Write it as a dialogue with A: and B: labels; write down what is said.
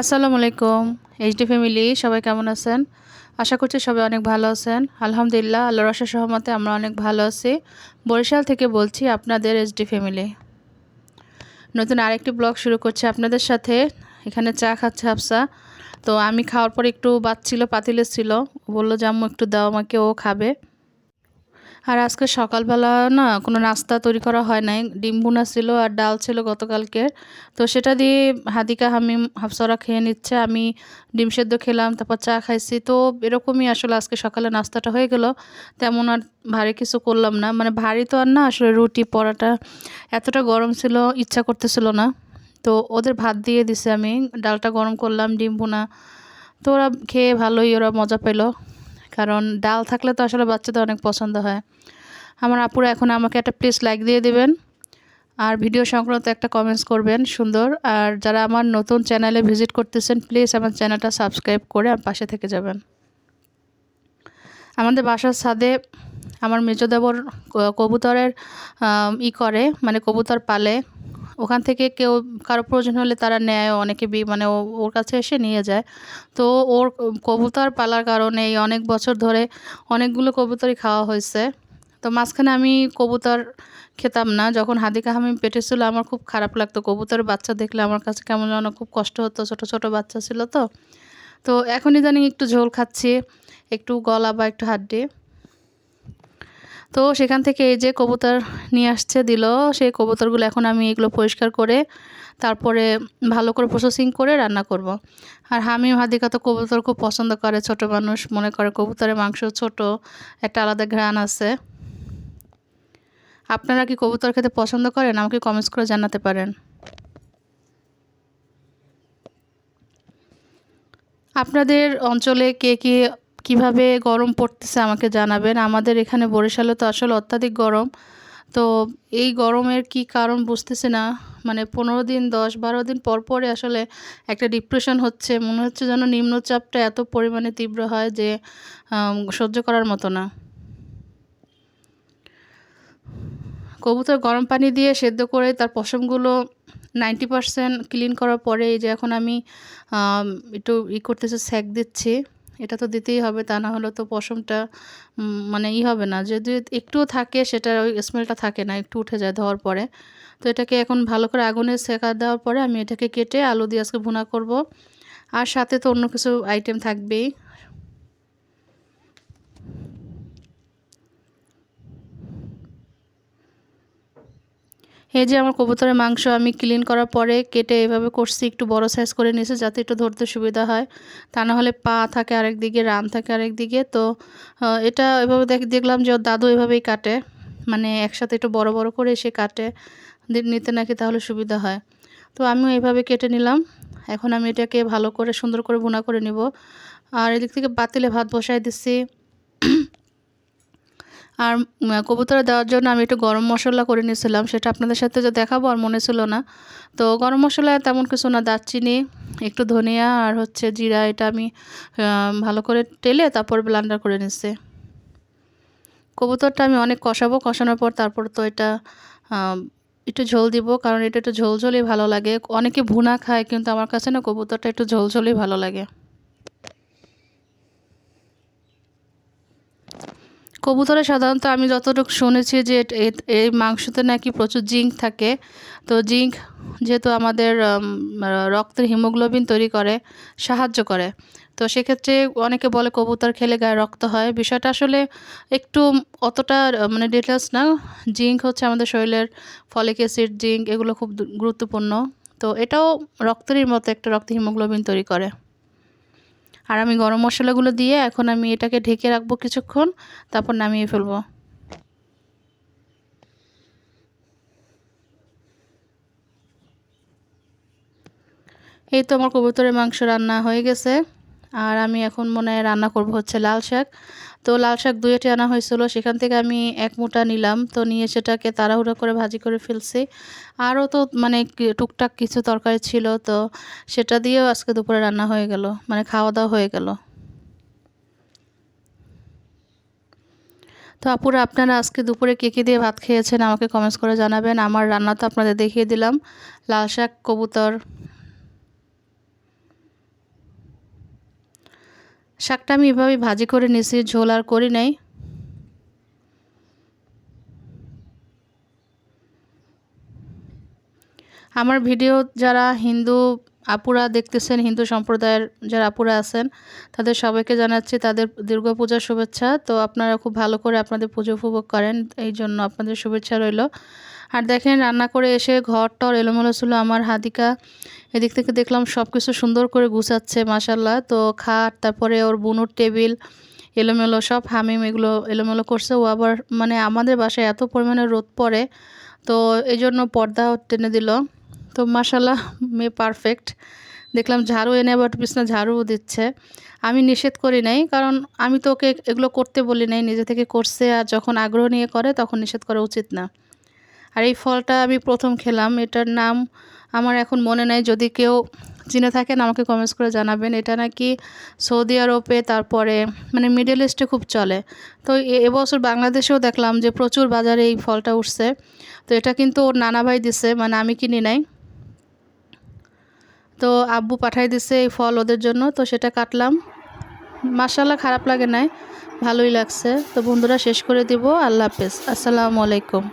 A: আসসালামু আলাইকুম HD family সবাই কেমন আছেন? আশা করছি সবাই অনেক ভালো আছেন। আলহামদুলিল্লাহ আল্লাহ রসা সহমতে আমরা অনেক ভালো আছি। বরিশাল থেকে বলছি আপনাদের এইচডি ফ্যামিলি নতুন আরেকটি ব্লগ শুরু করছি আপনাদের সাথে। এখানে চা খাচ্ছে হাফসা। তো আমি খাওয়ার পর একটু বাচ্ছিল পাতিলে ছিল। বলল যে আম্মু একটু দাও, আমাকে ও খাবে। আর আজকে সকালবেলা না কোনো নাস্তা তৈরি করা হয় নাই। ডিম ভুনা ছিল আর ডাল ছিল গতকালকের। তো সেটা দিয়ে হাদিকা হামিম হাফসরা খেয়ে নিচ্ছে। আমি ডিম সেদ্ধ খেলাম, তারপর চা খাইছি। তো এরকমই আসলে আজকে সকালে নাস্তাটা হয়ে গেল। তেমন আর ভারী কিছু করলাম না। মানে ভারী তো আর না, আসলে রুটি, পরাটা এতটা গরম ছিল, ইচ্ছা করতেছিল না। তো ওদের ভাত দিয়ে দিছে আমি। ডালটা গরম করলাম, ডিম ভুনা। তো ওরা খেয়ে ভালোই, ওরা মজা পেল। কারণ ডাল থাকলে তো আসলে বাচ্চাদের অনেক পছন্দ হয়। আমার আপুরা এখন আমাকে একটা প্লিজ লাইক দিয়ে দেবেন। আর ভিডিও সংক্রান্ত একটা কমেন্টস করবেন, সুন্দর। আর যারা আমার নতুন চ্যানেলে ভিজিট করতেছেন প্লিজ আমার চ্যানেলটা সাবস্ক্রাইব করে পাশে থেকে যাবেন। আমাদের বাসার ছাদে আমার মেজো দেবর কবুতরের ই করে মানে কবুতর পালে। ওখান থেকে কেউ কারও প্রয়োজন হলে তারা নেয়, অনেকে বি মানে ওর কাছে এসে নিয়ে যায়। তো ওর কবুতর পালার কারণে এই অনেক বছর ধরে অনেকগুলো কবুতরই খাওয়া হয়েছে। তো মাঝখানে আমি কবুতর খেতাম না। যখন হাদিকা হামিম পেটে ছিল, আমার খুব খারাপ লাগতো। কবুতরের বাচ্চা দেখলে আমার কাছে কেমন যেন খুব কষ্ট হতো। ছোট ছোট বাচ্চা ছিল তো। তো এখন ইদানিং একটু ঝোল খাচ্ছি, একটু গলা বা একটু হাড্ডি। তো সেখান থেকে এই যে কবুতর নিয়ে আসছে, দিল। সেই কবুতরগুলো এখন আমি এগুলো পরিষ্কার করে, তারপরে ভালো করে প্রসেসিং করে রান্না করব। আর হামিম হাদিকা তো কবুতর খুব পছন্দ করে, ছোট মানুষ। মনে করে কবুতরের মাংস ছোট, একটা আলাদা ঘ্রাণ আছে। আপনারা কি কবুতর খেতে পছন্দ করেন? আমাকে কমেন্টস করে জানাতে পারেন। আপনাদের অঞ্চলে কে কে কীভাবে গরম পড়তেছে আমাকে জানাবেন। আমাদের এখানে বরিশালে তো আসলে অত্যাধিক গরম। তো এই গরমের কি কারণ বুঝতেছে না। মানে পনেরো দিন, দশ, বারো দিন পর পরে আসলে একটা ডিপ্রেশন হচ্ছে। মনে হচ্ছে যেন নিম্নচাপটা এত পরিমাণে তীব্র হয় যে সহ্য করার মতো না। কবুতর গরম পানি দিয়ে সেদ্ধ করে তার পশমগুলো নাইনটি পারসেন্ট ক্লিন করার পরে এই যে এখন আমি একটু ই করতেছে স্যাক দিচ্ছি। এটা তো দিতেই হবে, তা না হলে তো পশমটা মানে ই হবে না। যদি একটুও থাকে, সেটার ওই স্মেলটা থাকে না, একটু উঠে যায় ধোয়ার পরে। তো এটাকে এখন ভালো করে আগুনে সেকা দেওয়ার পরে আমি এটাকে কেটে আলু দিয়ে আজকে ভুনা করব। আর সাথে তো অন্য কিছু আইটেম থাকবেই। এই যে আমার কবুতরের মাংস আমি ক্লিন করার পরে কেটে এভাবে করছি, একটু বড় সাইজ করে নিয়েছি যাতে একটু ধরতে সুবিধা হয়। তা না হলে পা থাকে আরেক দিকে রান থাকে আরেক দিকে। তো এটা এভাবে দেখ, দেখলাম যে ওর দাদু এভাবেই কাটে। মানে একসাথে একটু বড় বড় করে এসে কাটে। নিতে নাকি তাহলে সুবিধা হয়। তো আমিও এভাবে কেটে নিলাম। এখন আমি এটাকে ভালো করে সুন্দর করে বোনা করে নিব। আর এদিক থেকে বাতিলে ভাত বসাই দিচ্ছি। আর কবুতরে দেওয়ার জন্য আমি একটু গরম মশলা করে নিয়েছিলাম, সেটা আপনাদের সাথে যে দেখাবো আর মনে ছিল না। তো গরম মশলা তেমন কিছু না, দারচিনি, একটু ধনিয়া আর হচ্ছে জিরা, এটা আমি ভালো করে টেলে তারপর ব্লান্ডার করে নিচ্ছি। কবুতরটা আমি অনেক কষাবো, কষানোর পর তারপর তো এটা একটু ঝোল দিব, কারণ এটা একটু ঝোল ঝোলই ভালো লাগে। অনেকে ভুনা খায়, কিন্তু আমার কাছে না কবুতরটা একটু ঝোল ঝোলই ভালো লাগে। কবুতরে সাধারণত আমি যতটুকু শুনেছি যে এই মাংসতে নাকি প্রচুর জিঙ্ক থাকে। তো জিঙ্ক যেহেতু আমাদের রক্তের হিমোগ্লোবিন তৈরি করে, সাহায্য করে। তো সেক্ষেত্রে অনেকে বলে কবুতর খেলে গায়ে রক্ত হয়। বিষয়টা আসলে একটু অতটা মানে ডিটেলস না। জিঙ্ক হচ্ছে আমাদের শরীরের ফলিক অ্যাসিড, জিঙ্ক এগুলো খুব গুরুত্বপূর্ণ। তো এটাও রক্তেরই মতো একটা রক্ত হিমোগ্লোবিন তৈরি করে। আর আমি গরম মশলাগুলো দিয়ে এখন আমি এটাকে ঢেকে রাখব কিছুক্ষণ, তারপর নামিয়ে ফেলব। এই তো আমার কবুতরের মাংস রান্না হয়ে গেছে। আর আমি এখন মনে হয় রান্না করব হচ্ছে লাল শাক। তো লাল শাক দুইটি আনা হয়েছিল। সেখান থেকে আমি এক মুঠা নিলাম। তো নিয়ে সেটাকে তাড়াহুড়ো করে ভাজি করে ফেলছি। আরও তো মানে টুকটাক কিছু তরকারি ছিল। তো সেটা দিয়েও আজকে দুপুরে রান্না হয়ে গেল। মানে খাওয়া দাওয়া হয়ে গেল। তো আপুরা, আপনারা আজকে দুপুরে কে কী দিয়ে ভাত খেয়েছেন আমাকে কমেন্টস করে জানাবেন। আমার রান্না তো আপনাদের দেখিয়ে দিলাম। লাল শাক, কবুতর শাকটা আমি এভাবে ভাজি করে নিয়েছি, ঝোল আর করি নাই। আমার ভিডিও যারা হিন্দু আপুরা দেখতেছেন, হিন্দু সম্প্রদায়ের যারা আপুরা আছেন, তাদের সবাইকে জানাচ্ছি তাদের দুর্গাপূজার শুভেচ্ছা। তো আপনারা খুব ভালো করে আপনাদের পুজো উপভোগ করেন, এই জন্য আপনাদের শুভেচ্ছা রইল। আর দেখেন রান্না করে এসে ঘর টর এলোমেলো ছিল আমার হাদিকা। এদিক থেকে দেখলাম সব কিছু সুন্দর করে গুছাচ্ছে মাসাল্লাহ তো খাট, তারপরে ওর বুনুর টেবিল, এলোমেলো সব হামিম এগুলো এলোমেলো করছে। ও আবার মানে আমাদের বাসায় এত পরিমাণে রোদ পড়ে, তো এই জন্য পর্দা টেনে দিল। তো মাসাল্লাহ মেয়ে পারফেক্ট দেখলাম ঝাড়ু এনে আবার বিছনা ঝাড়ুও দিচ্ছে। আমি নিষেধ করি নাই, কারণ আমি তো ওকে এগুলো করতে বলি নাই, নিজে থেকে করছে আর যখন আগ্রহ নিয়ে করে তখন নিষেধ করা উচিত না। আর এই ফলটা আমি প্রথম খেলাম। এটার নাম আমার এখন মনে নাই। যদি কেউ চিনে থাকেন, আমাকে কমেন্টস করে জানাবেন। এটা নাকি সৌদি আরবে, তারপরে মানে মিডল ইস্টে খুব চলে। তো এবছর বাংলাদেশেও দেখলাম যে প্রচুর বাজারে এই ফলটা উঠছে। তো এটা কিন্তু ওর নানা ভাই দিছে মানে আমি কিনি নাই। তো আব্বু পাঠাই দিছে এই ফল ওদের জন্য। তো সেটা কাটলাম। মাসাল্লাহ খারাপ লাগে নাই, ভালোই লাগছে। তো বন্ধুরা, শেষ করে দিব। আল্লাহ হাফেজ। আসসালামু আলাইকুম।